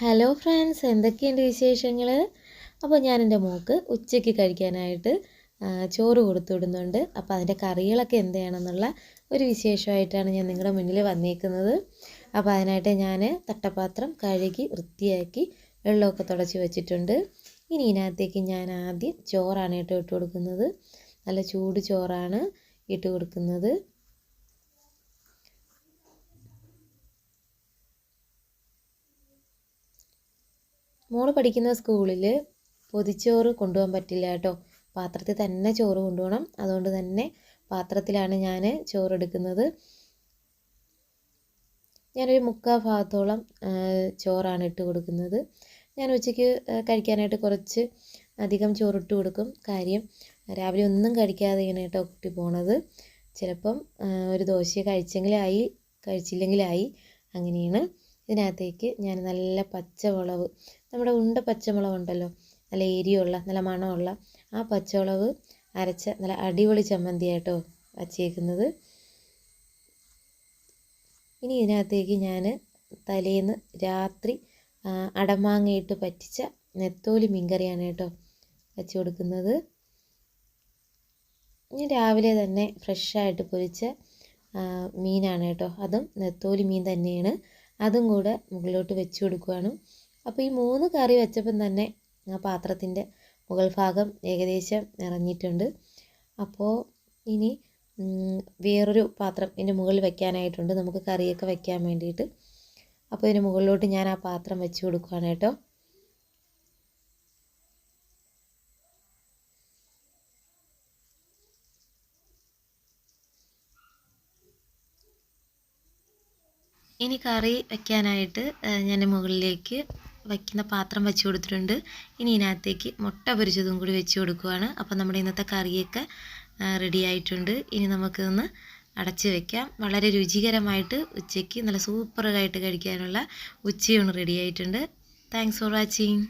Hello friends എന്തൊക്കെയുണ്ട് വിശേഷങ്ങൾ അപ്പോൾ ഞാൻ എന്റെ മോൾക്ക് ഉച്ചയ്ക്ക് കഴിക്കാനായിട്ട് ചോറ് കൊടുത്തു വിടുന്നുണ്ട് അപ്പോൾ അതിന്റെ കറികളൊക്കെ എന്തെയാണെന്നുള്ള ഒരു വിശേഷമായിട്ടാണ് ഞാൻ നിങ്ങളുടെ മുന്നിൽ വന്നേക്കുന്നത്. അപ്പോൾ അതിനായിട്ട് ഞാൻ തട്ടപാത്രം കഴുകി വൃത്തിയാക്കി വെള്ളമൊക്കെ തുടച്ച് വെച്ചിട്ടുണ്ട്. ഇനി ഇതിനകത്തേക്ക് ഞാൻ ആദ്യം ചോറാണ് കേട്ടോ ഇട്ട് കൊടുക്കുന്നത്. നല്ല ചൂട് ചോറാണ് ഇട്ട് കൊടുക്കുന്നത്. മോൾ പഠിക്കുന്ന സ്കൂളിൽ പൊതിച്ചോറ് കൊണ്ടുപോകാൻ പറ്റില്ല കേട്ടോ. പാത്രത്തിൽ തന്നെ ചോറ് കൊണ്ടുപോകണം. അതുകൊണ്ട് തന്നെ പാത്രത്തിലാണ് ഞാൻ ചോറ് എടുക്കുന്നത് ഞാനൊരു മുക്കാൽ ഭാഗത്തോളം ചോറാണ് ഇട്ട് കൊടുക്കുന്നത്. ഞാൻ ഉച്ചയ്ക്ക് കഴിക്കാനായിട്ട് കുറച്ച് അധികം ചോറിട്ട് കൊടുക്കും. കാര്യം രാവിലെ ഒന്നും കഴിക്കാതെ ഇങ്ങനെ കേട്ടോ കുട്ടി പോണത്. ചിലപ്പം ഒരു ദോശ കഴിച്ചെങ്കിലായി കഴിച്ചില്ലെങ്കിലായി അങ്ങനെയാണ്. ഇതിനകത്തേക്ക് ഞാൻ നല്ല പച്ചമുളക് നമ്മുടെ ഉണ്ട പച്ചമുളക് ഉണ്ടല്ലോ നല്ല എരിയുള്ള നല്ല മണമുള്ള ആ പച്ചമുളക് അരച്ച നല്ല അടിപൊളി ചമ്മന്തിയായിട്ടോ വച്ചേക്കുന്നത്. ഇനി ഇതിനകത്തേക്ക് ഞാൻ തലേന്ന് രാത്രി അടമാങ്ങയിട്ട് പറ്റിച്ച നെത്തോലി മീൻകറിയാണ് കേട്ടോ വച്ച് കൊടുക്കുന്നത്. ഇനി രാവിലെ തന്നെ ഫ്രഷായിട്ട് പൊരിച്ച മീനാണ് കേട്ടോ. അതും നെത്തോലി മീൻ തന്നെയാണ്. അതും കൂടെ മുകളിലോട്ട് വെച്ച് കൊടുക്കുകയാണ് അപ്പോൾ ഈ മൂന്ന് കറി വെച്ചപ്പം തന്നെ ആ പാത്രത്തിന്റെ മുകൾ ഭാഗം ഏകദേശം നിറഞ്ഞിട്ടുണ്ട്. അപ്പോൾ ഇനി വേറൊരു പാത്രം ഇതിന്റെ മുകളിൽ വെക്കാനായിട്ടുണ്ട്. നമുക്ക് കറിയൊക്കെ വെക്കാൻ വേണ്ടിയിട്ട്. അപ്പോൾ ഇതിന് മുകളിലോട്ട് ഞാൻ ആ പാത്രം വെച്ച് കൊടുക്കുകയാണ് കേട്ടോ. ഇനി കറി വെക്കാനായിട്ട് ഏഹ്, ഞാൻ മുകളിലേക്ക് വയ്ക്കുന്ന പാത്രം വെച്ച് കൊടുത്തിട്ടുണ്ട്. ഇനി ഇതിനകത്തേക്ക് മുട്ട പൊരിച്ചതും കൂടി വെച്ച് കൊടുക്കുവാണ്. അപ്പോൾ നമ്മുടെ ഇന്നത്തെ കറിയൊക്കെ റെഡി ആയിട്ടുണ്ട്. ഇനി നമുക്കൊന്ന് അടച്ച് വെക്കാം. വളരെ രുചികരമായിട്ട് ഉച്ചയ്ക്ക് നല്ല സൂപ്പറായിട്ട് കഴിക്കാനുള്ള ഉച്ചയൂണ് റെഡി ആയിട്ടുണ്ട്. Thanks for watching